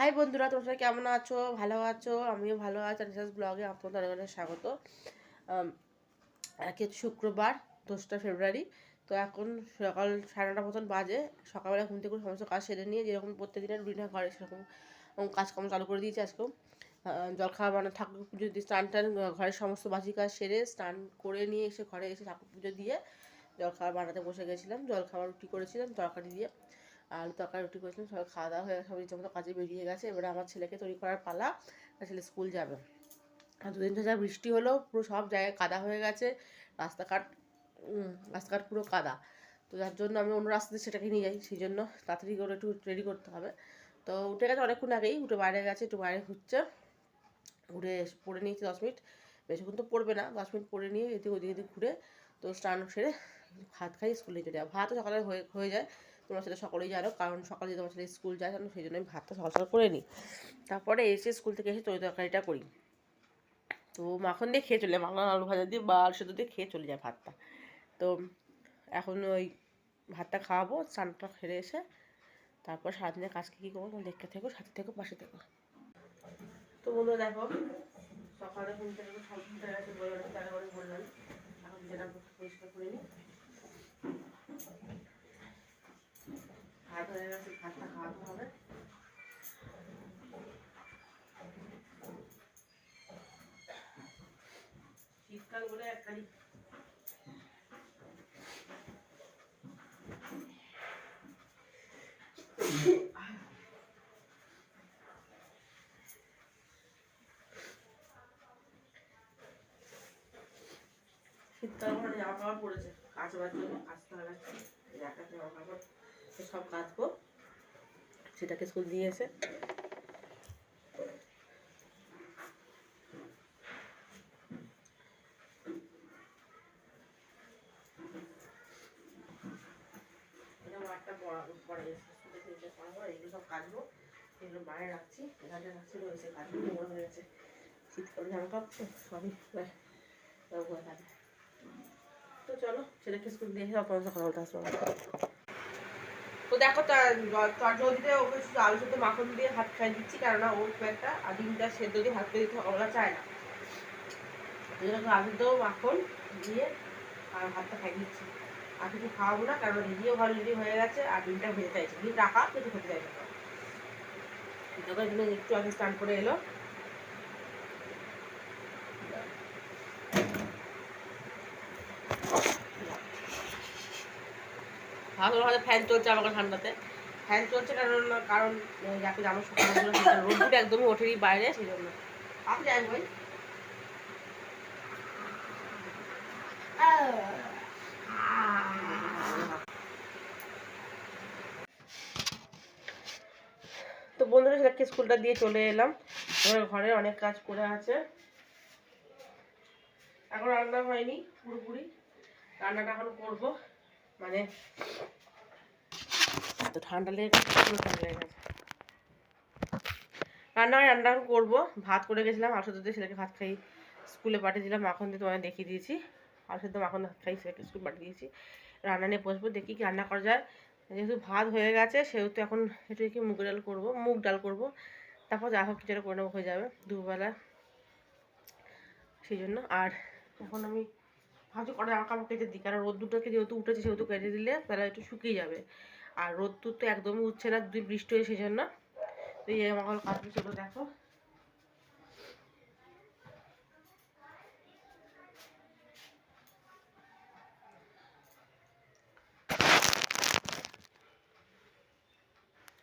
High বন্ধুরা, তোমরা কেমন আছো? ভালো আছো? আমিও ভালো আছি। রিসার্চ ব্লগে আপনাদের অনেক অনেক স্বাগত। আজকে শুক্রবার, দোসরা ফেব্রুয়ারি। তো এখন সকাল সাড়ে নটা মতন বাজে। সকালবেলা ঘুম থেকে সমস্ত কাজ সেরে নিয়ে যেরকম প্রত্যেকদিনের রুটিন ঘরে সেরকম কাজকর্ম চালু করে দিয়েছি আজকেও। জলখাবার বানা ঠাকুর পুজো দিয়ে স্নান টান ঘরের সমস্ত বাসি কাজ সেরে স্নান করে নিয়ে এসে ঘরে এসে ঠাকুর পুজো দিয়ে জলখাবার বানাতে বসে গেছিলাম। জলখাবার রুটি করেছিলাম, তরকারি দিয়ে। আলু তরকারি, রুটি করেছিলাম, সবাই খাওয়া দাওয়া হয়ে সবাই ইচ্ছা কাজে বেরিয়ে গেছে। এবারে আমার ছেলেকে তৈরি করার পালা ছেলে স্কুল যাবে। আর দুদিন ধরে যা বৃষ্টি হলো, পুরো সব জায়গায় কাদা হয়ে গেছে, রাস্তাঘাট রাস্তাঘাট পুরো কাদা। তো যার জন্য আমি অন্য রাস্তাতে সেটাকে নিয়ে যাই, সেই জন্য তাড়াতাড়ি করে একটু রেডি করতে হবে। তো উঠে গেছে অনেকক্ষণ আগেই, উঠে বাইরে গেছে, একটু বাইরে ঘুরছে। ঘুরে পড়ে নিয়েছি দশ মিনিট। বেশিক্ষণ তো পড়বে না, দশ মিনিট পড়ে নিয়ে এদিকে ওদিকে এদিকে ঘুরে, তো স্নান সেরে ভাত খাই, স্কুলে চলে যাব ভাতও সকালে হয়ে হয়ে যায়। তোমরা সেটা সকলেই জানো, কারণ সকালে তোমার ছেলে স্কুল যায় জানো সেই জন্য আমি ভাতটা সকাল সকাল করে নিই। তারপরে এসে স্কুল থেকে এসে তরি তরকারিটা করি। তো মাখন দিয়ে খেয়ে চলে মাখন, আলু ভাজা দিয়ে বা আলু সেদ্ধ দিয়ে খেয়ে চলে যায় ভাতটা। তো এখন ওই ভাতটা খাওয়াবো স্নানটা খেলে এসে তারপর সারাদিনের কাজকে কী করব তোমরা দেখতে থেকো, সাথে থেকো, পাশে থেকো। তো বন্ধুরা দেখো, সকালে ঘুম থেকে সব উঠে গেছে বললাম তারপরে বললাম। এখন যেটা পরিষ্কার করে নিই। ভাত হয়ে গেছে, ভাতটা খাওয়াতে হবে। শীতকাল বলে একখানি। শীতকাল মানে জামা পড়েছে কাচবার জন্য কাচতে হবে। একটা জামা কাপড় সব কাচবো। সেটাকে স্কুল দিয়ে এসে এগুলো সব এগুলো বাইরে রাখছি রাখছি, রয়েছে সবই তো চলো, ছেলেকে স্কুল দিয়ে সকাল বলতে আসব তো দেখো চটজলদিতে ওকে আলু সেদ্ধ মাখন দিয়ে হাত খাই দিচ্ছি, কেননা ওর খুব একটা আর ডিমটা সেদ্ধ দিয়ে হাত খেয়ে দিতে সকালবেলা চায় না। ওই মাখন দিয়ে আর হাতটা খাই দিচ্ছি। আর কিছু খাওয়াবো না, কারণ রেডিও ভালো রেডি হয়ে গেছে আর ডিমটা ভেজে চাইছে। ডিম রাখা, কিছু খেতে চাইছে না। একটু আগে স্নান করে এলো। ভালো ভালো ফ্যান চলছে আমাকে ঠান্ডাতে। ফ্যান চলছে কারণ কারণ যাকে সেটা রোদ্দুর একদমই ওঠেনি বাইরে সেই জন্য আপনি যাই বই। তো বন্ধুরা, সেটাকে স্কুলটা দিয়ে চলে এলাম। এবার ঘরে অনেক কাজ করে আছে। এখন রান্না হয়নি, পুরোপুরি। রান্নাটা এখন করব। মানে ঠান্ডা লেগে গেছে ঠান্ডা লেগে গেছে। রান্না রান্না করব। ভাত করে গেছিলাম আলু সেদ্ধ ছেলেকে ভাত খাই, স্কুলে পাঠিয়ে দিলাম মাখন দিয়ে তোমায় দেখিয়ে দিয়েছি। আলু সেদ্ধ মাখন ভাত খাই, ছেলেকে স্কুল পাঠিয়ে দিয়েছি। রান্না নিয়ে বসবো, দেখি কি রান্না করা যায়। যেহেতু ভাত হয়ে গেছে, সেহেতু এখন একটু কি মুগ ডাল করব, মুগ ডাল করব। তারপর যা হোক কিছু একটা করে নেব, হয়ে যাবে দুবেলা সেই জন্য, আর এখন আমি ভাবছি কটা জামা কাপড় কেটে দিই, কারণ রোদ্দুরটাকে যেহেতু উঠেছে, সেহেতু কেটে দিলে তাহলে একটু শুকিয়ে যাবে। আর রোদ্দুর তো একদমই উঠছে না দুই বৃষ্টি হয়ে সেই জন্য তো এই জামা কাপড় কাটবে, সেগুলো দেখো।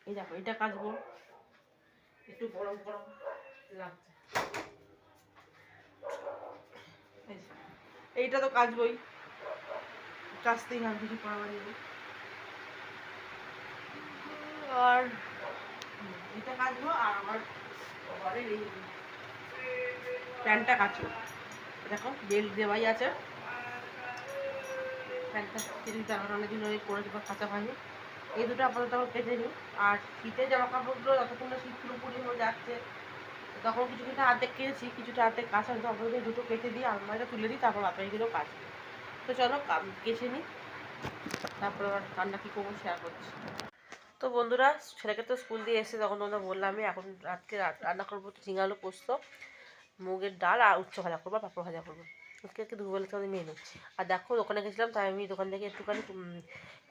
এই দেখো, এটা কাচবো। একটু গরম গরম লাগছে এই যে, এইটা তো কাচবই কাচতেই হবে কিছু করাবার নেই। আর এটা কাচবো আর আমার ঘরের এই প্যান্টটা কাচবো। দেখো বেল্ট দেওয়াই আছে। প্যান্টটা কিছু জামা অনেকদিন ধরে পরেছি বা কাঁচা হয়নি। এই দুটো আপাতত আমার কেটে নিই। আর শীতের জামা কাপড়গুলো যতক্ষণ না শীত পুরোপুরি হয়ে যাচ্ছে তখন কিছু কিছু অর্ধেক কেটেছি কিছুটা অর্ধেক কাঁচা তো আপাতত এই দুটো কেটে দিই আলমারিটা তুলে দিই তারপর বাপাইগুলো কাজ। তো চলো কেচে নিই, তারপরে আবার রান্না কী করব শেয়ার করছি। তো বন্ধুরা, ছেলেকে তো স্কুল দিয়ে এসে তখন তোমাদের বললামই এখন রাতকে রান্না করব তো ঝিঙে আলু পোস্ত, মুগের ডাল আর উচ্চ ভাজা করব, পাঁপড় ভাজা করব। আজকে একটু দুপুরবেলা আমাদের মেনু আর দেখো, দোকানে গেছিলাম, তাই আমি দোকান থেকে একটুখানি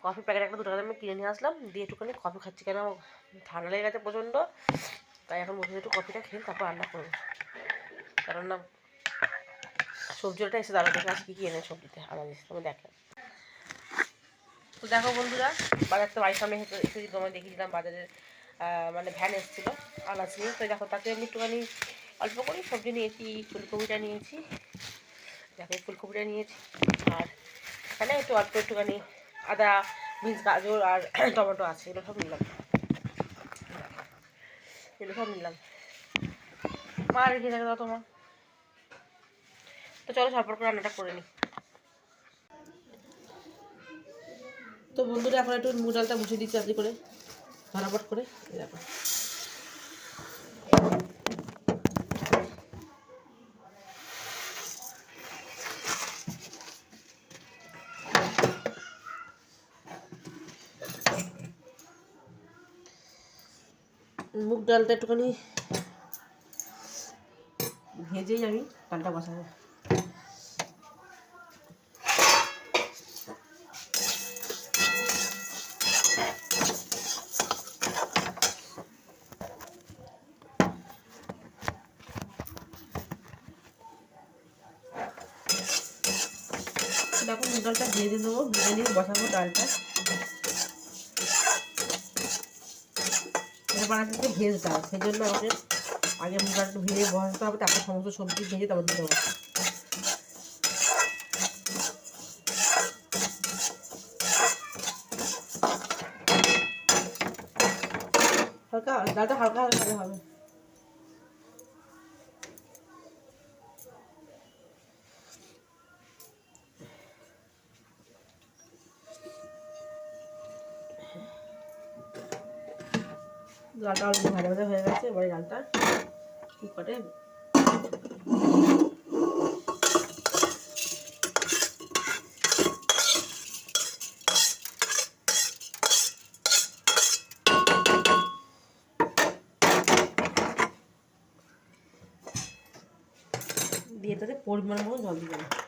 কফি প্যাকেট একটা, দুটো আমি কিনে নিয়ে আসলাম, দিয়ে একটুখানি কফি খাচ্ছি কেন? ঠান্ডা লেগে গেছে প্রচণ্ড। তাই এখন বসে একটু কফিটা খেয়ে তারপর রান্না করব। কারণ না সবজিটা এসে দাঁড়াতে আজকে কী এনে সবজিতে আমাদের তুমি দেখো তো দেখো বন্ধুরা, বাজার তো বাড়ির সামনে হেঁটে এসেছি তোমার দেখিয়েছিলাম বাজারের মানে ভ্যান এসেছিল আনাজ নিয়ে। তো দেখো, তাতে আমি একটুখানি অল্প করে সবজি নিয়েছি, ফুলকপিটা নিয়েছি। দেখো ফুলকপিটা নিয়েছি, আর এখানে একটু অল্প একটুখানি আদা, বিনস, গাজর আর টমেটো আছে, এগুলো সব নিলাম। সব নিলাম। মা রেখে থাকে দাও তোমার। তো চলো ঝটপট করে রান্নাটা করে নিই তো বন্ধুরা, এখন একটু মুডালটা মুছে দিচ্ছি আপনি করে, ধরাপট করে, এই মুগ ডালটা একটুখানি ভেজেই আমি ডালটা বসাবো। দেখো মুগ ডালটা ভেজে দেবো, ভেজে নিয়ে বসাবো ডালটা। বানাতে ভেজ ডাল সেই জন্য আমাদের আগে মুগ ডালটা ভিজে বসাতে হবে, তারপর সমস্ত সবজি ভেজে তারপর দিতে হবে। হালকা, ডালটা হালকা হালকা হবে। ডালটা অল্প ভাজা ভাজা হয়ে গেছে, এবারে ডালটা কুকারে দিয়ে এটাতে পরিমাণ মতো জল দিয়ে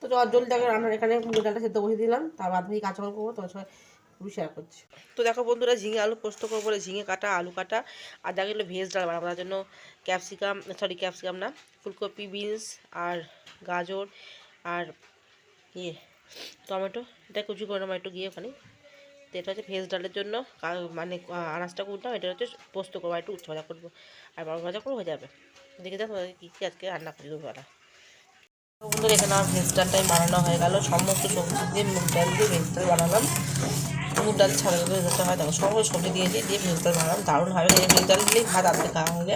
তো জল দেখে রান্নার এখানে মুগ ডালটা সেদ্ধ বসিয়ে দিলাম, তার বাদ বাকি কাঁচামাল করব, তোমার সঙ্গে পুরো শেয়ার করছি। তো দেখো বন্ধুরা, ঝিঙে আলু পোস্ত করব বলে ঝিঙে কাটা, আলু কাটা, আর দেখা গেলো ভেজ ডাল বানাবো, তার জন্য ক্যাপসিকাম সরি ক্যাপসিকাম না, ফুলকপি, বিনস, আর গাজর, আর ইয়ে টমেটো, এটা কুচি করে নেব একটু গিয়ে ওখানে। তো এটা হচ্ছে ভেজ ডালের জন্য মানে আনাজটা কুটলাম এটা হচ্ছে পোস্ত করব একটু উচ্চ ভাজা করব, আর বড় ভাজা করব হয়ে যাবে। দেখে তোমাদের কী কী আজকে রান্না করি দুপুরবেলা বন্ধুরা, এখানে আমার ভেজ ডালটাই বানানো হয়ে গেল। সমস্ত সবজি দিয়ে মুগ ডাল দিয়ে ভেজ ডাল বানালাম। মুগ ডাল ছাড়া করে যেতে হয় দেখো সমস্ত সবজি দিয়েছি দিয়ে ভেজ ডাল বানালাম। দারুণ হবে ভেজ ডাল দিলেই ভাত আনতে খাওয়া হবে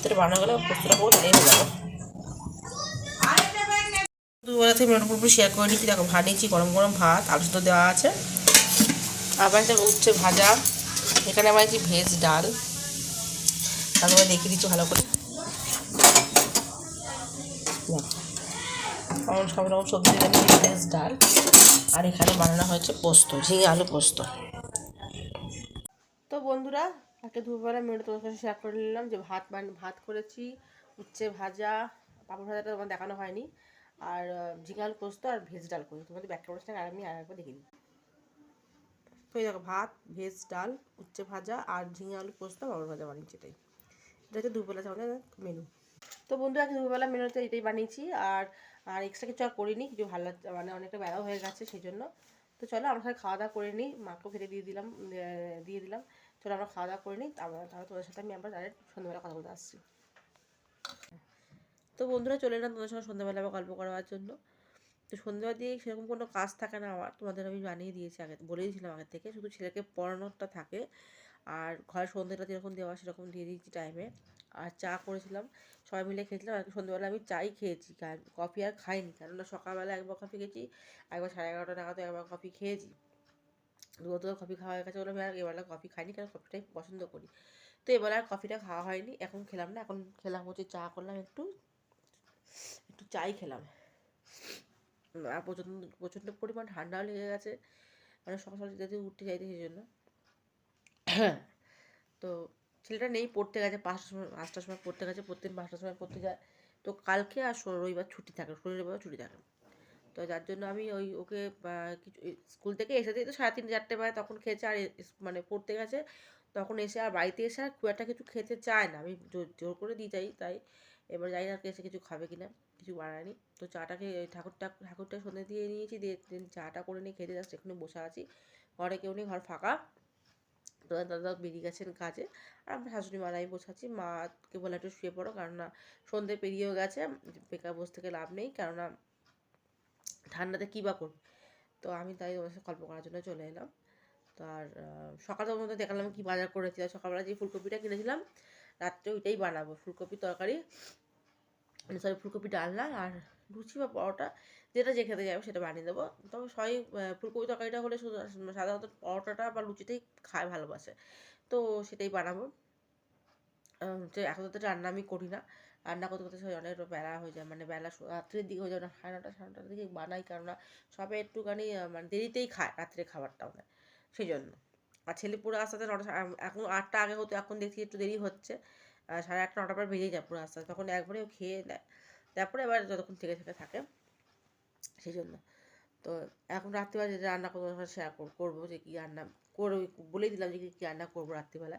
তো বানানো গেলে পোস্তটা করব তাহলেই হয়ে দুবেলা থেকে মেনুর উপর শেয়ার করে নিচ্ছি। দেখো, ভাত নিয়েছি গরম গরম ভাত, আলু সুদ্ধ দেওয়া আছে। আবার দেখো উচ্ছে ভাজা। এখানে আমার আছে ভেজ ডাল। তারপরে দেখিয়ে দিচ্ছি ভালো করে। দেখো আমার সব রকম সবজি এখানে ভেজ ডাল। আর এখানে বানানো হয়েছে পোস্ত, ঝিঙে আলু পোস্ত। তো বন্ধুরা, আজকে দুপুরবেলা মেনু তোমার কাছে শেয়ার করে নিলাম যে ভাত ভাত করেছি, উচ্ছে ভাজা, পাপড় ভাজাটা তোমার দেখানো হয়নি। আর ঝিঙে আলু পোস্ত আর ভেজ ডাল করেছি। তোমাদের ব্যাক ক্যামেরা আর আমি আর একবার দেখিয়ে দিই তো এই দেখো, ভাত, ভেজ ডাল, উচ্ছে ভাজা আর ঝিঙে আলু পোস্ত, পাপড় ভাজা বানিয়েছি এটাই। এটা হচ্ছে দুপুরবেলা আমাদের মেনু তো বন্ধুরা দুপুরবেলা মেনুতে এটাই বানিয়েছি আর আর এক্সট্রা কিছু আর করিনি, কিছু ভালো মানে অনেকটা বেলাও হয়ে গেছে সেই জন্য তো চলো, আমরা খাওয়া দাওয়া করে নিই। মাকেও খেতে দিয়ে দিলাম দিয়ে দিলাম। চলো, আমরা খাওয়া দাওয়া করে নিই তাহলে তোদের সাথে আমি আবার ডাইরেক্ট সন্ধ্যাবেলা কথা বলতে আসছি। তো বন্ধুরা, চলে এলাম তোমাদের সঙ্গে সন্ধ্যাবেলা আবার গল্প করার জন্য। তো সন্ধ্যাবেলা দিয়ে সেরকম কোনো কাজ থাকে না আমার, তোমাদের আমি বানিয়ে দিয়েছি আগে বলে দিয়েছিলাম আগে থেকে, শুধু ছেলেকে পড়ানোটা থাকে। আর ঘরে সন্ধ্যেটা যেরকম দেওয়া সেরকম দিয়ে দিয়েছি টাইমে আর চা করেছিলাম, সবাই মিলে খেয়েছিলাম আর সন্ধ্যেবেলা আমি চাই খেয়েছি কফি আর খাইনি, কেননা সকালবেলা একবার কফি খেয়েছি, একবার সাড়ে এগারোটা নাগাদ একবার কফি খেয়েছি। দুবার কফি খাওয়া হয়ে গেছে বলে আমি আর এবেলা কফি খাইনি, কারণ কফিটাই পছন্দ করি। তো এবেলা আর কফিটা খাওয়া হয়নি, এখন খেলাম না, এখন খেলাম হচ্ছে চা করলাম, একটু একটু চাই খেলাম। আর প্রচণ্ড প্রচণ্ড পরিমাণ ঠান্ডাও লেগে গেছে মানে সকাল সকাল যদি উঠতে চাইতে সেই জন্য। তো ছেলেটা নেই, পড়তে গেছে পাঁচটার সময় পাঁচটার সময় পড়তে গেছে প্রত্যেক পাঁচটার সময় পড়তে যায়। তো কালকে আর রবিবার ছুটি থাকে, শনি রবিবার ছুটি থাকে। তো যার জন্য আমি ওই ওকে কিছু স্কুল থেকে এসে দিয়ে তো সাড়ে তিনটে, চারটে বাজে তখন খেয়েছে আর মানে পড়তে গেছে। তখন এসে আর বাড়িতে এসে আর খুব একটা কিছু খেতে চায় না, আমি জোর করে দিই যাই, তাই এবার জানি না এসে কিছু খাবে কিনা, কিছু বানায়নি তো চাটাকে, ওই ঠাকুরটা সন্ধে দিয়ে নিয়েছি, দিয়ে চাটা করে নিয়ে খেতে যাচ্ছে এখানে বসে আছি। ঘরে কেউ নেই, ঘর ফাঁকা। দাদা বেরিয়ে গেছেন কাজে। আর আমরা শাশুড়ি মারাই আছি মাকে বলে একটু শুয়ে পড়ো, কেননা সন্ধে পেরিয়েও গেছে। বেকার বসে থেকে লাভ নেই, কেননা ঠান্ডাতে কী বা করবে? তো আমি তাই ওর সাথে গল্প করার জন্য চলে এলাম। তো আর সকালের মধ্যে দেখালাম কি বাজার করেছি। আর সকালবেলা যে ফুলকপিটা কিনেছিলাম, রাত্রে ওইটাই বানাবো। ফুলকপি তরকারি, সরি, ফুলকপি ডালনা আর লুচি বা পরোটা। যেটা যে খেতে যাবে সেটা বানিয়ে দেবো। তবে সবাই ফুলকপি তরকারিটা হলে সাধারণত পরোটাটা বা লুচিটাই খায় ভালোবাসে। তো সেটাই বানাবো। হচ্ছে এখন তো রান্না আমি করি না। রান্না করতে করতে সবাই অনেক বেলা হয়ে যায়। মানে বেলা রাত্রের দিকে হয়ে যায়। না সাড়ে নটা সাড়ে নটার দিকে বানাই। কেননা সবাই একটুখানি মানে দেরিতেই খায় রাত্রে খাবারটা মানে। সেই জন্য আর ছেলে পুরো আস্তে আস্তে নটা এখন আটটা আগে হতো। এখন দেখছি একটু দেরি হচ্ছে। সাড়ে আটটা, নটার পর বেরিয়ে যায় পুরো আস্তে আস্তে। তখন একবারে খেয়ে নেয়। তারপরে এবার যতক্ষণ থেকে থেকে থাকে। সেই জন্য তো এখন রাত্রিবেলা যেটা রান্না করব শেয়ার করব যে কী রান্না করে বলেই দিলাম যে কী রান্না করব রাত্রিবেলা।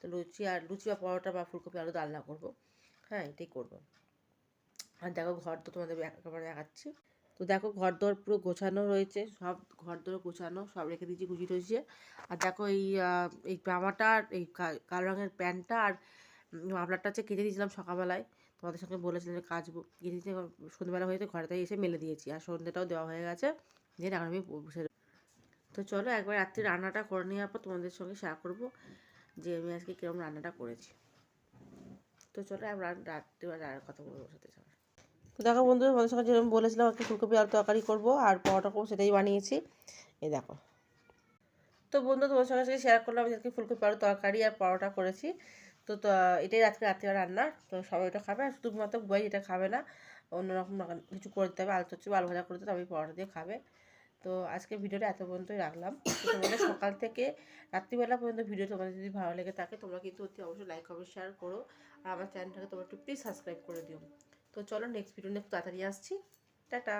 তো লুচি আর, লুচি বা পরোটা বা ফুলকপি আলু রান্না করব। হ্যাঁ এটাই করব। আর দেখো ঘর তো তোমাদের একেবারে দেখাচ্ছি। তো দেখো ঘর দর পুরো গোছানো রয়েছে, সব ঘর দর গোছানো, সব রেখে দিয়েছি, গুছিয়ে রয়েছে আর দেখো এই এই জামাটা, এই কালো রঙের প্যান্টটা আর মাফলারটা হচ্ছে কেটে দিয়েছিলাম সকালবেলায়। তোমাদের সঙ্গে বলেছিলাম যে দিয়েছি এবার সন্ধ্যেবেলা হয়েছে ঘরেতে এসে মেলে দিয়েছি। আর সন্ধ্যেটাও দেওয়া হয়ে গেছে। দিয়ে এখন আমি বসে তো চলো একবার রাত্রি রান্নাটা করে নেওয়ার পর তোমাদের সঙ্গে শেয়ার করব যে আমি আজকে কীরকম রান্নাটা করেছি। তো চলো রাত্রিবেলা আর কথা বলব সাথে। সবার তো দেখো বন্ধুরা, তোমাদের সঙ্গে যেরকম বলেছিলাম একটা ফুলকপি আলু তরকারি করব আর পরোটা করব সেটাই বানিয়েছি। এই দেখো। তো বন্ধু তোমার সঙ্গে শেয়ার করলাম আজকে ফুলকপি আলু তরকারি আর পরোটা করেছি। তো তো, এটাই আজকে রাত্রিবেলা রান্না তো সবাই ওটা খাবে, আর শুধুমাত্র বই এটা খাবে না, অন্যরকম কিছু করে দিতে হবে, আলু চচ্চড়ি বা আলু ভাজা করে দিতে হবে পরোটা দিয়ে খাবে। তো আজকে ভিডিওটা এত পর্যন্তই রাখলাম। তোমাদের সকাল থেকে রাত্রিবেলা পর্যন্ত ভিডিও তোমাদের যদি ভালো লেগে থাকে, তোমরা কিন্তু অতি অবশ্যই লাইক কমেন্ট শেয়ার করো। আর আমার চ্যানেলটাকে তোমরা একটু প্লিজ সাবস্ক্রাইব করে দিও। তো চলো নেক্সট ভিডিও নিয়ে তাড়াতাড়ি আসছি। টাটা!